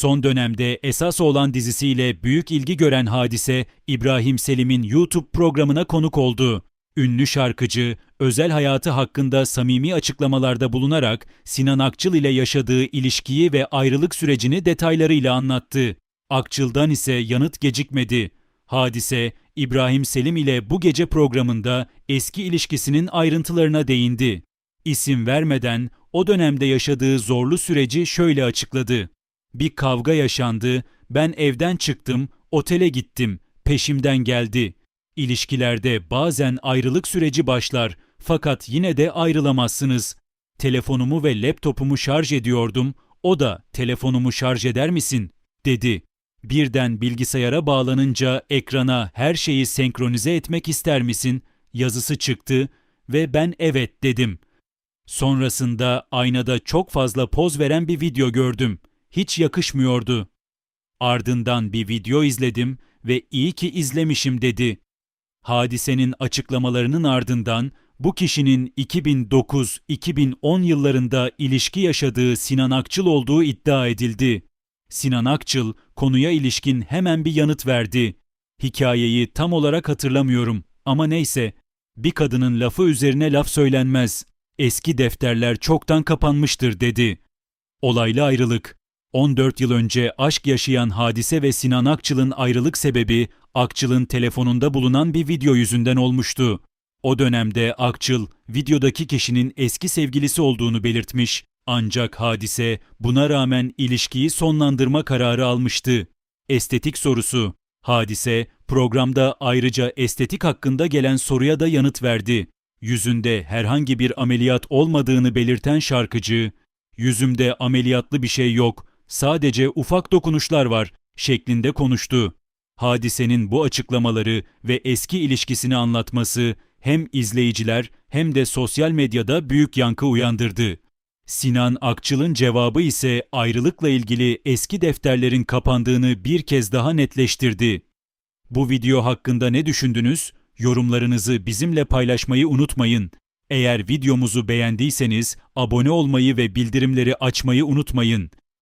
Son dönemde esas olan dizisiyle büyük ilgi gören Hadise, İbrahim Selim'in YouTube programına konuk oldu. Ünlü şarkıcı, özel hayatı hakkında samimi açıklamalarda bulunarak Sinan Akçıl ile yaşadığı ilişkiyi ve ayrılık sürecini detaylarıyla anlattı. Akçıl'dan ise yanıt gecikmedi. Hadise, İbrahim Selim ile bu gece programında eski ilişkisinin ayrıntılarına değindi. İsim vermeden o dönemde yaşadığı zorlu süreci şöyle açıkladı. Bir kavga yaşandı, ben evden çıktım, otele gittim, peşimden geldi. İlişkilerde bazen ayrılık süreci başlar fakat yine de ayrılamazsınız. Telefonumu ve laptopumu şarj ediyordum, o da telefonumu şarj eder misin? dedi. Birden bilgisayara bağlanınca ekrana her şeyi senkronize etmek ister misin? yazısı çıktı ve ben evet dedim. Sonrasında aynada çok fazla poz veren bir video gördüm. Hiç yakışmıyordu. Ardından bir video izledim ve iyi ki izlemişim dedi. Hadisenin açıklamalarının ardından bu kişinin 2009-2010 yıllarında ilişki yaşadığı Sinan Akçıl olduğu iddia edildi. Sinan Akçıl konuya ilişkin hemen bir yanıt verdi. Hikayeyi tam olarak hatırlamıyorum ama neyse. Bir kadının lafı üzerine laf söylenmez. Eski defterler çoktan kapanmıştır dedi. Olaylı ayrılık. 14 yıl önce aşk yaşayan Hadise ve Sinan Akçıl'ın ayrılık sebebi Akçıl'ın telefonunda bulunan bir video yüzünden olmuştu. O dönemde Akçıl, videodaki kişinin eski sevgilisi olduğunu belirtmiş ancak Hadise buna rağmen ilişkiyi sonlandırma kararı almıştı. Estetik sorusu. Hadise programda ayrıca estetik hakkında gelen soruya da yanıt verdi. Yüzünde herhangi bir ameliyat olmadığını belirten şarkıcı, "Yüzümde ameliyatlı bir şey yok, sadece ufak dokunuşlar var." şeklinde konuştu. Hadisenin bu açıklamaları ve eski ilişkisini anlatması hem izleyiciler hem de sosyal medyada büyük yankı uyandırdı. Sinan Akçıl'ın cevabı ise ayrılıkla ilgili eski defterlerin kapandığını bir kez daha netleştirdi. Bu video hakkında ne düşündünüz? Yorumlarınızı bizimle paylaşmayı unutmayın. Eğer videomuzu beğendiyseniz abone olmayı ve bildirimleri açmayı unutmayın.